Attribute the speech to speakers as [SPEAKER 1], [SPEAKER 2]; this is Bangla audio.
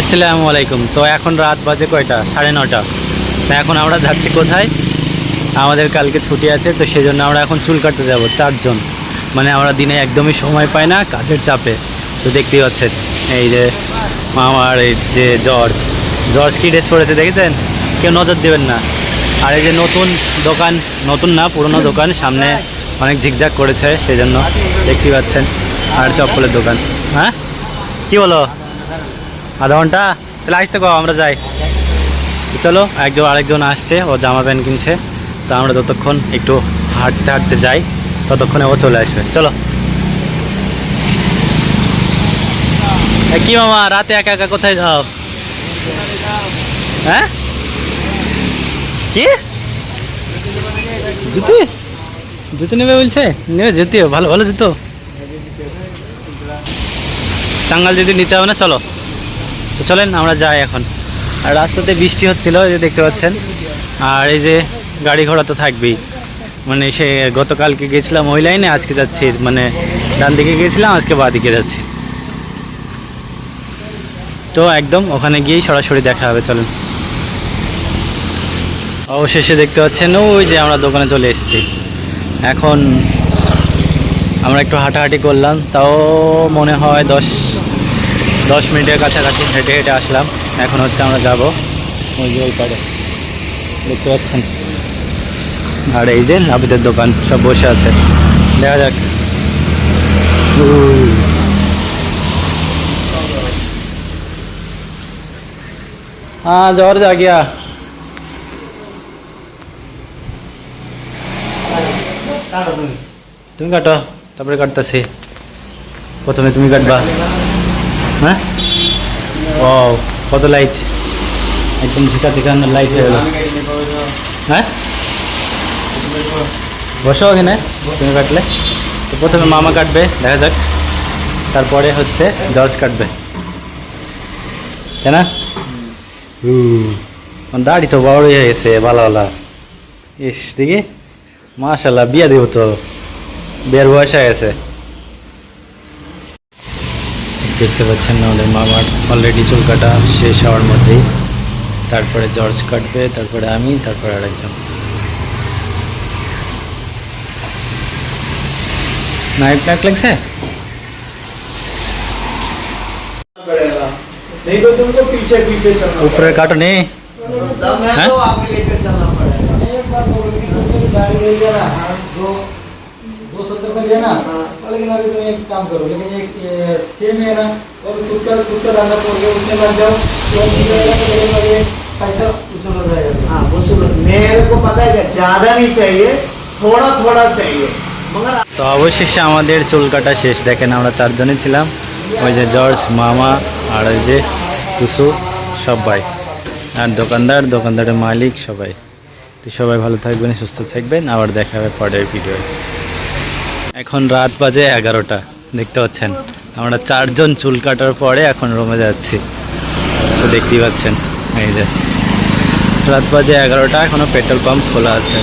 [SPEAKER 1] আসসালামু আলাইকুম। তো এখন রাত বাজে কয়টা? সাড়ে নটা তো এখন আমরা যাচ্ছি কোথায়? আমাদের কালকে ছুটি আছে, তো সেই জন্য আমরা এখন চুল কাটতে যাব, চারজন। মানে আমরা দিনে একদমই সময় পাই না কাজের চাপে। তো দেখতেই পাচ্ছেন, এই যে আমার এই যে জর্জ। জর্জ কি ড্রেস পরেছে দেখেছেন? কেউ নজর দেবেন না। আর এই যে নতুন দোকান, নতুন না, পুরনো দোকান, সামনে অনেক ঝিকঝাক করেছে সেই জন্য দেখতেই পাচ্ছেন। আর চপ্পলের দোকান। হ্যাঁ? কি বলো? আধা ঘণ্টা? তাহলে আসতে কো আমরা যাই। চলো, একজন আরেকজন আসছে, ও জামা প্যান্ট কিনছে। তো আমরা ততক্ষণ একটু হাঁটতে হাঁটতে যাই, ততক্ষণে ও চলে আসবে। চলো। কি মামা, রাতে একা একা কোথায় যাও? হ্যাঁ? কি? জুতো? জুতো নেবে বলছে? নেবে জুতিও, ভালো ভালো জুতো। টাঙ্গাল যদি নিতে হবে না, চলো। তো চলেন, আমরা যাই এখন। আর রাস্তাতে বৃষ্টি হচ্ছিল, এই যে দেখতে পাচ্ছেন। আর এই যে গাড়ি ঘোড়া তো থাকবেই। মানে সে গতকালকে গেছিলাম ওই লাইনে, আজকে যাচ্ছি মানে ডান দিকে গেছিলাম, আজকে বাঁ দিকে যাচ্ছি। তো একদম ওখানে গিয়েই সরাসরি দেখা হবে, চলেন। অবশেষে দেখতে পাচ্ছেন, ওই যে আমরা দোকানে চলে এসেছি। এখন আমরা একটু হাঁটাহাঁটি করলাম, তাও মনে হয় দশ দশ মিনিটের কাছাকাছি হেঁটে হেঁটে আসলাম এখন হচ্ছে আমরা যাব ওই যে ওই পারে দেখতে পাচ্ছেন আর এই যে নাবিদের দোকান সব বসে আছে দেখা যাক উহ। हाँ जौहर जा गया তুমি কাটো তারপরে কাটতেছি প্রথমে তুমি কাটবা হ্যাঁ? ও কত লাইট একদম ঝিকা ঝিকা লাইট হয়ে গেল। হ্যাঁ? বসো ওখানে তুমি কাটলে। তো প্রথমে মামা কাটবে দেখা যাক। তারপরে হচ্ছে জর্জ কাটবে। তাই না? দাড়ি তো বড়ই হয়ে গেছে ভালো ভালো ইস দেখি? মাশাল্লাহ বিয়ে দেবো তো। বিয়ের বয়স হয়ে গেছে। দেখতে পাচ্ছেন না আমাদের মামার অলরেডি চুল কাটা শেষ হওয়ার মধ্যেই তারপরে জর্জ কাটবে তারপরে আমি তারপরে আরেকজন নাইট নাইট লাগছে
[SPEAKER 2] पड़ेगा नहीं तो तुमको पीछे पीछे चलना
[SPEAKER 1] উপরে কাটো নেই
[SPEAKER 2] पड़ेगा मैं
[SPEAKER 1] हैं?
[SPEAKER 2] तो आगे लेके चलना पड़ेगा
[SPEAKER 3] एक बार बोल रही हूँ कि गाड़ी ले जाना हाँ, दो दो सत्तर में लेना लेकिन अभी तुम एक काम करो लेकिन एक ये छः में है ना और खुद का खुद का धंधा खोल के उसमें लग जाओ तो ठीक रहेगा तो लेकिन अभी पैसा उछल रहेगा
[SPEAKER 2] हाँ वो सुनो मेरे को पता है कि ज्यादा नहीं चाहिए थोड़ा थोड़ा चाहिए मगर
[SPEAKER 1] তো অবশেষে আমাদের চুল কাটা শেষ দেখেন আমরা চারজনই ছিলাম ওই যে জর্জ মামা আর ওই যে টুসু সবাই আর দোকানদার দোকানদারের মালিক সবাই তো সবাই ভালো থাকবেন সুস্থ থাকবেন আবার দেখা হবে পরের ভিডিও এখন রাত বাজে এগারোটা, দেখতে পাচ্ছেন? আমরা চারজন চুল কাটার পরে এখন রুমে যাচ্ছি। তো দেখতেই পাচ্ছেন, এই যে। রাত বাজে এগারোটা এখনও পেট্রোল পাম্প খোলা আছে।